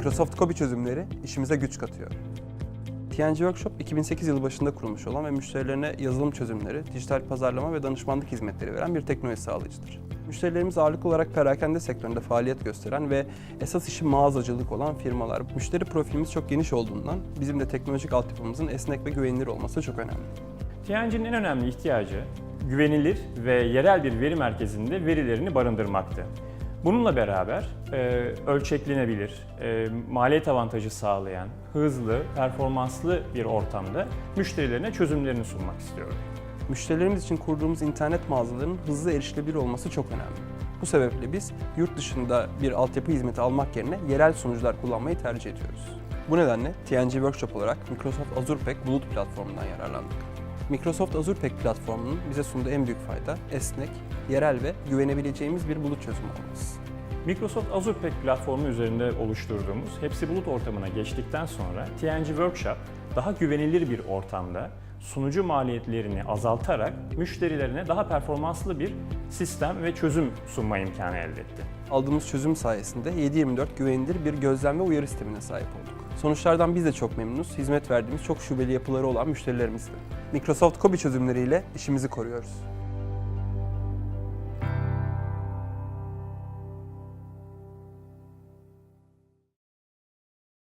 Microsoft Kobi çözümleri işimize güç katıyor. TNG Workshop 2008 yılı başında kurulmuş olan ve müşterilerine yazılım çözümleri, dijital pazarlama ve danışmanlık hizmetleri veren bir teknoloji sağlayıcıdır. Müşterilerimiz ağırlıklı olarak perakende sektöründe faaliyet gösteren ve esas işi mağazacılık olan firmalar. Müşteri profilimiz çok geniş olduğundan bizim de teknolojik altyapımızın esnek ve güvenilir olması çok önemli. TNG'nin en önemli ihtiyacı güvenilir ve yerel bir veri merkezinde verilerini barındırmaktı. Bununla beraber e, ölçeklenebilir, e, maliyet avantajı sağlayan, hızlı, performanslı bir ortamda müşterilerine çözümlerini sunmak istiyorum. Müşterilerimiz için kurduğumuz internet mağazalarının hızlı erişilebilir olması çok önemli. Bu sebeple biz yurt dışında bir altyapı hizmeti almak yerine yerel sunucular kullanmayı tercih ediyoruz. Bu nedenle TNG Workshop olarak Microsoft Azure Pack Bulut platformundan yararlandık. Microsoft Azure Pack platformunun bize sunduğu en büyük fayda esnek, yerel ve güvenebileceğimiz bir bulut çözümü olması. Microsoft Azure Pack platformu üzerinde oluşturduğumuz Hepsi Bulut ortamına geçtikten sonra TNG Workshop daha güvenilir bir ortamda sunucu maliyetlerini azaltarak müşterilerine daha performanslı bir sistem ve çözüm sunma imkanı elde etti. Aldığımız çözüm sayesinde 7/24 güvenilir bir gözlem ve uyarı sistemine sahip olduk. Sonuçlardan biz de çok memnunuz. Hizmet verdiğimiz çok şubeli yapıları olan müşterilerimizle. Microsoft Kobi çözümleriyle işimizi koruyoruz.